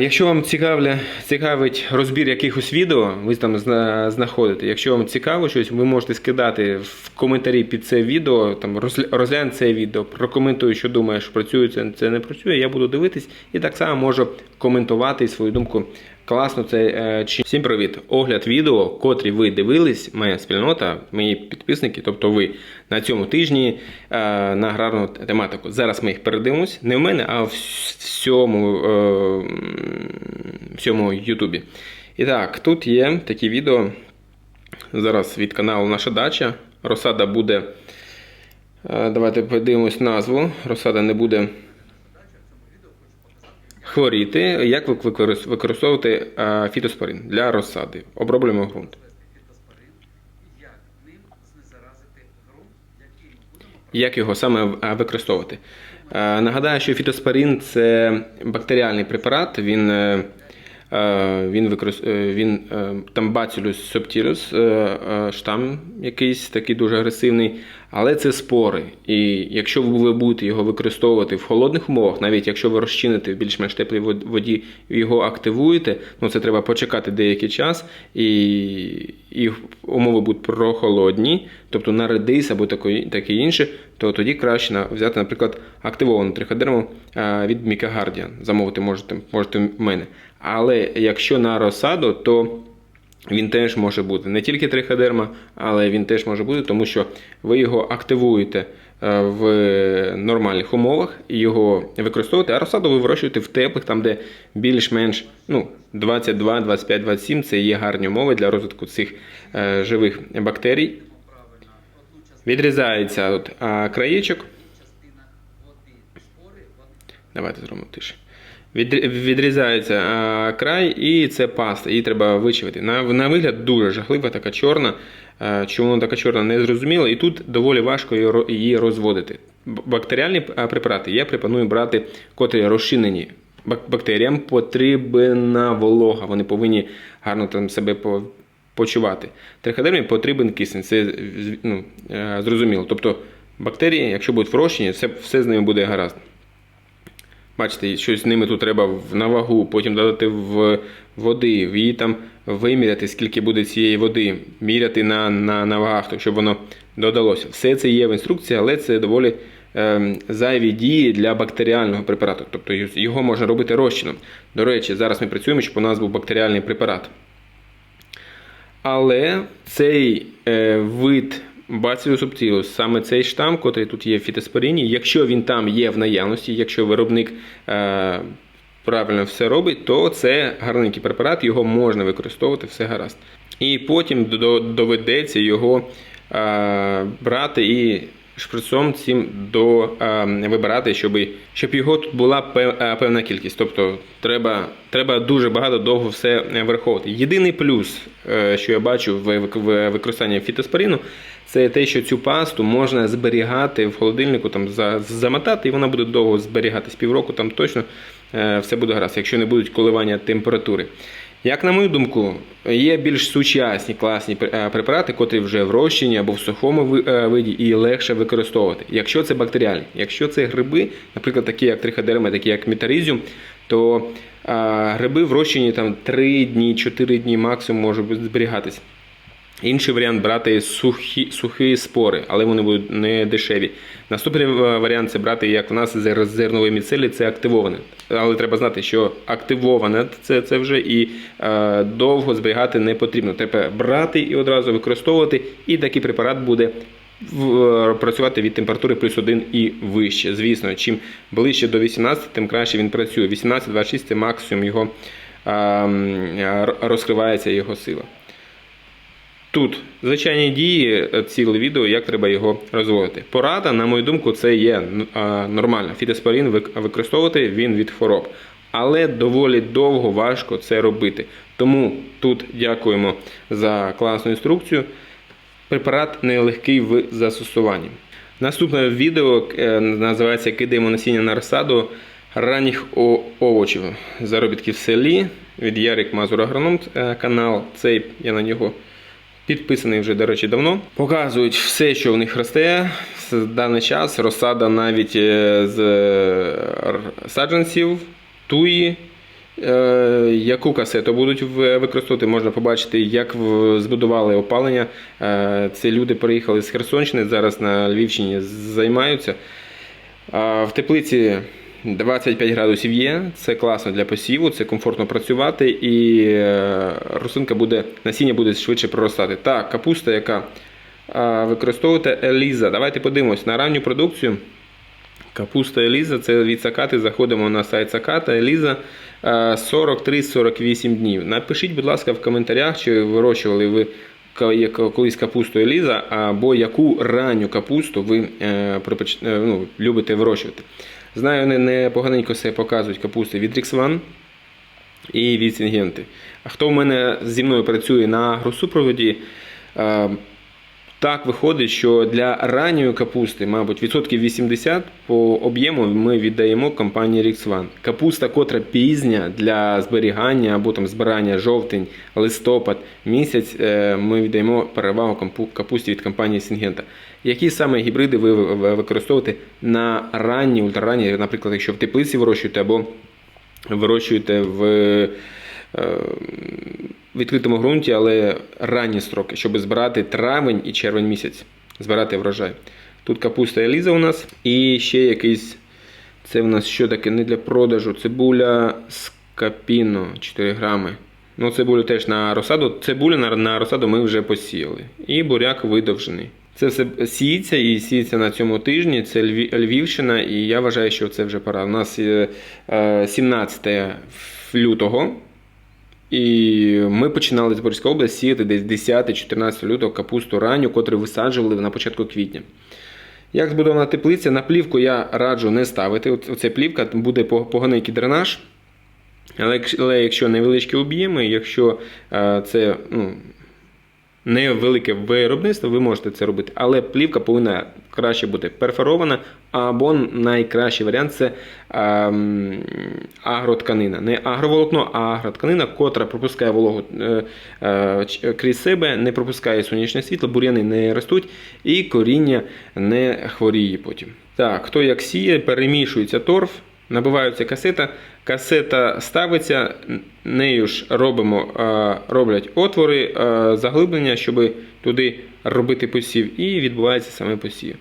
Якщо вам цікавля, цікавить розбір якихось відео, ви там зна- знаходите. Якщо вам цікаво щось, ви можете скидати в коментарі під це відео, там розгля- розглянь це відео, прокоментуй, що думаєш, працює це, це не працює. Я буду дивитись і так само можу коментувати свою думку. Класно це е, чи всім привіт. Огляд відео, котрі ви дивились, моя спільнота, мої підписники, тобто ви на цьому тижні е, на аграрну тематику. Зараз ми їх передивимось не в мене, а в всьому, е, всьому Ютубі. І так, тут є такі відео. Зараз від каналу Наша дача. Розсада буде. Давайте подивимось назву. Розсада не буде хворіти. Як ви використ- використовувати е, фітоспорин для розсади? Оброблюємо ґрунт. як його саме е, використовувати? Е, Нагадаю, що фітоспорин це бактеріальний препарат. Він, він, він там Bacillus subtilis, штам якийсь такий дуже агресивний, але це спори. І якщо ви будете його використовувати в холодних умовах, навіть якщо ви розчините в більш-менш теплій вод- воді, його активуєте, ну це треба почекати деякий час, і, і умови будуть прохолодні, тобто на редис або таке, інше, то тоді краще взяти, наприклад, активовану триходерму від Guardian. Замовити можете, можете в мене. Але якщо на розсаду, то він теж може бути не тільки триходерма, але він теж може бути, тому що ви його активуєте е, в нормальних умовах і його використовуєте, а розсаду ви вирощуєте в теплих, там де більш-менш ну, 22, 25, 27 це є гарні умови для розвитку цих е, живих бактерій. Відрізається от, краєчок. Давайте зробимо тише. Відрі- Відрізається край, і це паста. Її треба вичавити. На, на вигляд дуже жахлива, така чорна. Чому вона така чорна, не зрозуміло. І тут доволі важко її розводити. Бактеріальні препарати я пропоную брати, котрі розчинені. Бактеріям потрібна волога. Вони повинні гарно там себе почувати. Триходермі потрібен кисень. Це ну, е, зрозуміло. Тобто бактерії, якщо будуть врощені, все, все з ними буде гаразд. Бачите, щось з ними тут треба на вагу, потім додати в води, її там виміряти, скільки буде цієї води, міряти на, на, на вагах, щоб воно додалося. Все це є в інструкції, але це доволі ем, зайві дії для бактеріального препарату. Тобто його можна робити розчином. До речі, зараз ми працюємо, щоб у нас був бактеріальний препарат. Але цей е, вид Bacillus subtilis, саме цей штам, котрий тут є в фітоспоріні, якщо він там є в наявності, якщо виробник е, правильно все робить, то це гарненький препарат, його можна використовувати, все гаразд. І потім доведеться його е, брати і шприцом цим до, вибирати, щоб, щоб його тут була певна кількість. Тобто треба, треба дуже багато довго все е, враховувати. Єдиний плюс, е, що я бачу в, використанні фітоспорину, це те, що цю пасту можна зберігати в холодильнику, там замотати, і вона буде довго зберігатись півроку, там точно е, все буде гаразд, якщо не будуть коливання температури. Як на мою думку, є більш сучасні класні е, препарати, котрі вже в розчині або в сухому е, виді і легше використовувати. Якщо це бактеріальні, якщо це гриби, наприклад, такі як триходерми, такі як метарізіум, то гриби в розчині там 3 дні, 4 дні максимум можуть зберігатись. Інший варіант брати сухі, сухі спори, але вони будуть не дешеві. Наступний е, варіант це брати, як в нас з зернової міцелі, це активоване. Але треба знати, що активоване це, це вже і е, довго зберігати не потрібно. Треба брати і одразу використовувати, і такий препарат буде в- е, працювати від температури плюс 1 і вище. Звісно, чим ближче до 18, тим краще він працює. 18-26 це максимум його е, розкривається його сила. Тут звичайні дії, е, ціле відео, як треба його розводити. Порада, на мою думку, це є нормально. Фітоспорін використовувати він від хвороб. Але доволі довго важко це робити. Тому тут дякуємо за класну інструкцію. Препарат нелегкий в застосуванні. Наступне відео е, називається Кидаємо насіння на розсаду ранніх овочів. Заробітки в селі від Ярик Мазур Агроном е, канал. Цей я на нього підписаний вже, до речі, давно. Показують все, що в них росте. В даний час розсада навіть е, з е, саджанців, туї, Е, яку касету будуть використовувати, можна побачити, як збудували опалення. Це люди приїхали з Херсонщини, зараз на Львівщині займаються. В теплиці 25 градусів є, це класно для посіву, це комфортно працювати і е, рослинка буде, насіння буде швидше проростати. Так, капуста, яка використовуєте Еліза. Давайте подивимось на ранню продукцію. Капуста Еліза, це від Сакати. Заходимо на сайт Саката. Еліза е, 43-48 днів. Напишіть, будь ласка, в коментарях, чи вирощували ви колись капусту Еліза, або яку ранню капусту ви е, е, ну, любите вирощувати. Знаю, вони непоганенько себе показують капусти від Ріксван і від Сінгенти. А хто в мене зі мною працює на агросупроводі, е, так виходить, що для ранньої капусти, мабуть, відсотків 80 по об'єму ми віддаємо компанії Rix Капуста, котра пізня для зберігання або там збирання жовтень, листопад, місяць, е, ми віддаємо перевагу капусті від компанії Сінгента. Які саме гібриди ви ви використовуєте на ранні, ультраранні, наприклад, якщо в теплиці вирощуєте або вирощуєте в відкритому ґрунті, але ранні строки, щоб збирати травень і червень місяць, збирати врожай. Тут капуста Еліза у нас і ще якийсь. Це в нас що таке не для продажу. Цибуля скапіно 4 грами. Ну, цибулю теж на розсаду. Цибуля на, на розсаду ми вже посіяли. І буряк видовжений. Це все сіється і сіється на цьому тижні. Це Львів, Львівщина, і я вважаю, що це вже пора. У нас е, 17 лютого. І ми починали Запорізька область сіяти десь 10-14 лютого капусту ранню, котру висаджували на початку квітня. Як збудована теплиця, на плівку я раджу не ставити. Оце плівка буде поганий дренаж. Але, якщо- невеличкі об'єми, якщо е, це ну, невелике виробництво, ви можете це робити. Але плівка повинна краще бути перфорована, або найкращий варіант це ем, агротканина. Не агроволокно, а агротканина, котра пропускає вологу е, е, крізь себе, не пропускає сонячне світло, бур'яни не ростуть і коріння не хворіє потім. Так, хто як сіє, перемішується торф. Набивається касета, касета ставиться, нею ж робимо, е, роблять отвори, е, заглиблення, щоб туди робити посів, і відбувається саме посів.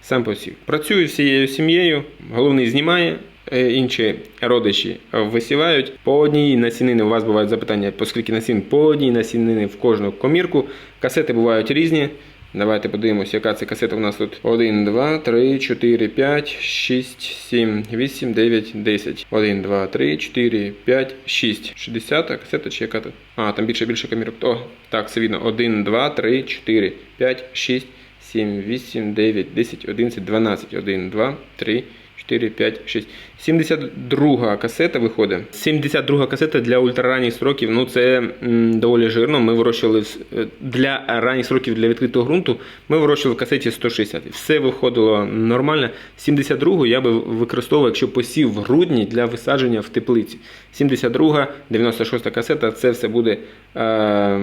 Сам посів. Працюю всією сім'єю, головний знімає, е, інші родичі висівають. По одній насінини у вас бувають запитання, по скільки насін, по одній насінини в кожну комірку. Касети бувають різні. Давайте подивимося, яка це касета у нас тут. 1, 2, 3, 4, 5, 6, 7, 8, 9, 10. 1, 2, 3, 4, 5, 6. 60 касета чи яка тут? А, там більше більше камірок. О, так, це видно. 1, 2, 3, 4, 5, 6, 7, 8, 9, 10, 11, 12. 1, 2, 3, 4, 5, 6. 72 касета виходить. 72 касета для ультраранніх строків. Ну це м, доволі жирно. Ми вирощували е, для ранніх строків для відкритого ґрунту. Ми вирощували в касеті 160. Все виходило нормально. 72 я би використовував, якщо посів в грудні для висадження в теплиці. 72, 96 касета. Це все буде е,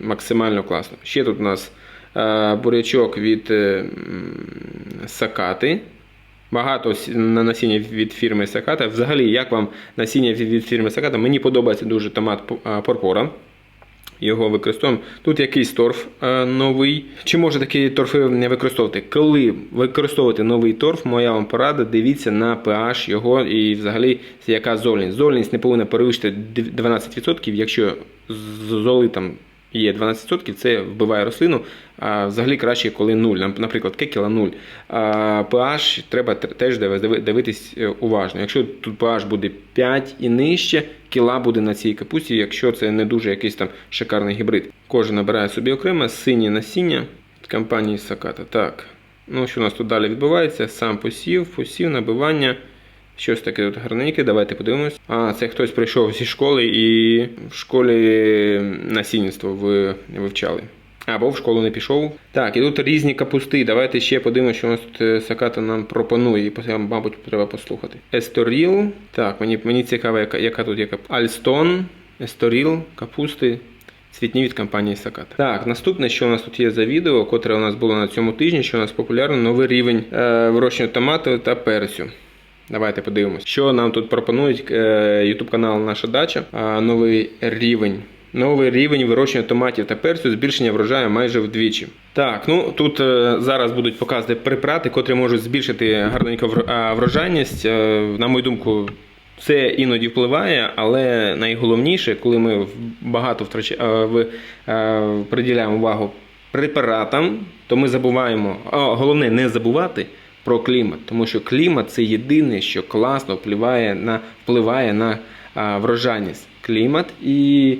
максимально класно. Ще тут у нас е, бурячок від е, Сакати. Багато на насіння від фірми Саката. Взагалі, як вам насіння від, фірми Саката? Мені подобається дуже томат Порпора. Його використовуємо. Тут якийсь торф е, новий. Чи може такі торфи не використовувати? Коли використовувати новий торф, моя вам порада, дивіться на pH його і взагалі яка зольність. Зольність не повинна перевищити 12%, якщо золи там є 12%, це вбиває рослину. А взагалі краще, коли 0, наприклад, кекіла 0. А pH треба теж дивитись е, уважно. Якщо тут pH буде 5 і нижче, кіла буде на цій капусті, якщо це не дуже якийсь там шикарний гібрид. Кожен набирає собі окремо синє насіння від компанії Саката. Так. Ну, що у нас тут далі відбувається? Сам посів, посів, набивання. Щось таке тут гарненьке, давайте подивимось. А, це хтось прийшов зі школи і в школі насінництво ви вивчали. Або в школу не пішов. Так, і тут різні капусти. Давайте ще подивимося, що у нас тут е, Саката нам пропонує. І мабуть, треба послухати. Есторіл. Так, мені, мені цікаво, яка, яка тут є капуста. Альстон, Есторіл, капусти. Цвітні від компанії Саката. Так, наступне, що у нас тут є за відео, котре у нас було на цьому тижні, що у нас популярно, новий рівень е, вирощення томату та перцю. Давайте подивимось, що нам тут пропонують е, YouTube канал Наша дача. Новий рівень. Новий рівень вирощення томатів та перцю, збільшення врожаю майже вдвічі. Так, ну тут е, зараз будуть показувати препарати, котрі можуть збільшити гарненько врожайність. Е, на мою думку, це іноді впливає, але найголовніше, коли ми багато втрача... е, в- е, приділяємо увагу препаратам, то ми забуваємо. А, головне не забувати про клімат, тому що клімат це єдине, що класно впливає на, впливає на а, врожайність. Клімат і,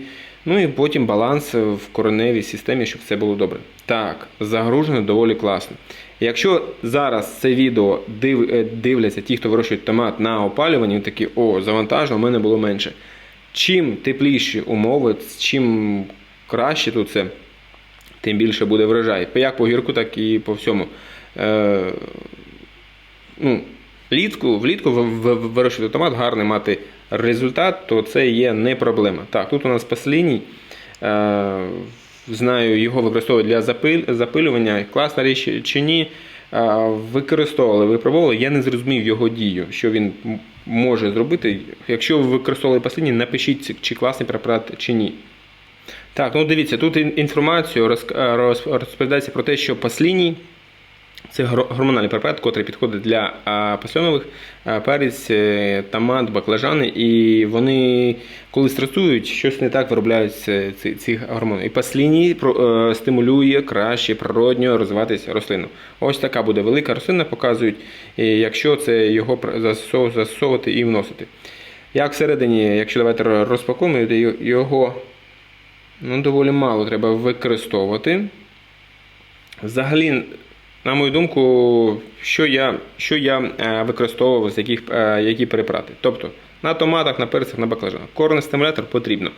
ну, і потім баланс в кореневій системі, щоб все було добре. Так, загружено доволі класно. Якщо зараз це відео див, е, дивляться ті, хто вирощують томат на опалюванні, такі, о, завантажено, у мене було менше. Чим тепліші умови, чим краще тут це, тим більше буде врожай. Як по гірку, так і по всьому. Ну, влітку, влітку вирощувати томат, гарний мати результат, то це є не проблема. Так, тут у нас пасліній. Е, знаю, його використовують для запилювання. Класна річ чи ні. Е, використовували, випробували. Я не зрозумів його дію, що він може зробити. Якщо ви використовували пасліній, напишіть, чи класний препарат чи ні. Так, ну дивіться, тут інформацію е, роз- розповідається про те, що пасліній це гормональний препарат, який підходить для пасльонових, перець, е, томат, баклажани, і вони, коли стресують, щось не так виробляють ці, ці, ці гормони. І пасліній е, стимулює краще природньо розвиватися рослину. Ось така буде велика рослина, показують, якщо це його засовувати і вносити. Як всередині, якщо давайте ро- розпакуємо, його ну, доволі мало треба використовувати. Взагалі, на мою думку, що я, що я е, використовував, з яких, е, які препарати. Тобто на томатах, на перцях, на баклажанах. Корний стимулятор потрібно.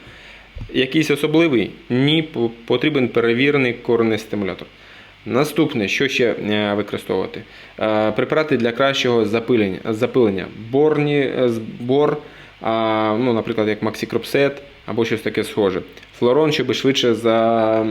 Якийсь особливий? Ні, потрібен перевірений корний стимулятор. Наступне, що ще е, використовувати? Препарати для кращого запилення. запилення. Борні, бор, ну, наприклад, як Максікропсет або щось таке схоже. Флорон, щоб швидше за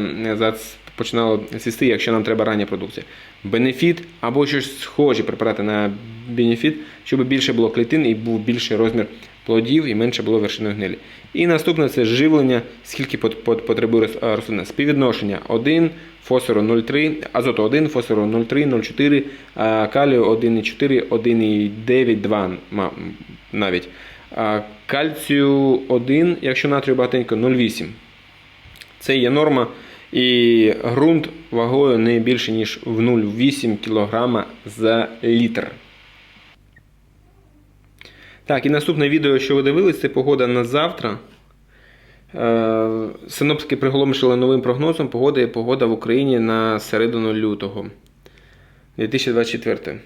починало сісти, якщо нам треба рання продукція. Бенефіт або щось схожі препарати на бенефіт, щоб більше було клітин і був більший розмір плодів і менше було вершиної гнилі. І наступне це живлення, скільки пот- пот- потребує рос- рослина. Співвідношення 1, фосфору 0,3, азоту 1, фосфору 0,3, 0,4, калію 1,4, 1,9, 2 навіть. Кальцію 1, якщо натрію багатенько, 0,8. Це є норма. І ґрунт вагою не більше, ніж в 0,8 кг за літр. Так, і наступне відео, що ви дивились, це погода на завтра. Е, Синоптики приголомшили новим прогнозом погоди погода в Україні на середину лютого 2024.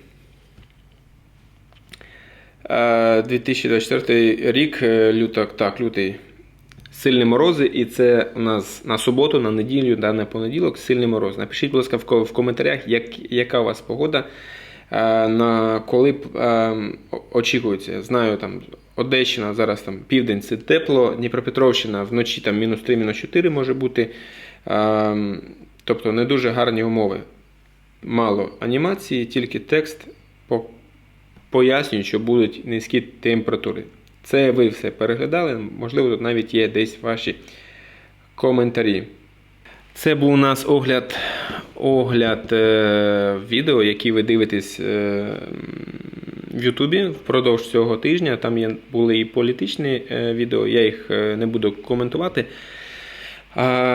Е, 2024 рік, е, люток, так, лютий. Сильні морози, і це у нас на суботу, на неділю, да, на понеділок сильні морози. Напишіть, будь ласка, в коментарях, як, яка у вас погода, е, на коли е, очікується. Знаю, там Одещина, зараз там південь це тепло, Дніпропетровщина вночі там мінус 3, мінус 4 може бути. Е, тобто не дуже гарні умови. Мало анімації, тільки текст по пояснюють, що будуть низькі температури. Це ви все переглядали, можливо, тут навіть є десь ваші коментарі. Це був у нас огляд, огляд е, відео, які ви дивитесь е, в Ютубі впродовж цього тижня. Там є, були і політичні е, відео, я їх е, не буду коментувати.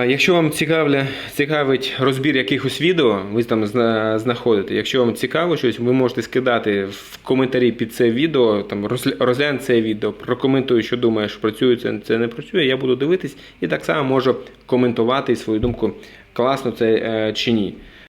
Якщо вам цікавля, цікавить розбір якихось відео, ви там зна- знаходите. Якщо вам цікаво щось, ви можете скидати в коментарі під це відео, там розгля- розглянь це відео, прокоментуй, що думаєш, працює це, це не працює. Я буду дивитись і так само можу коментувати свою думку, класно це е, чи ні.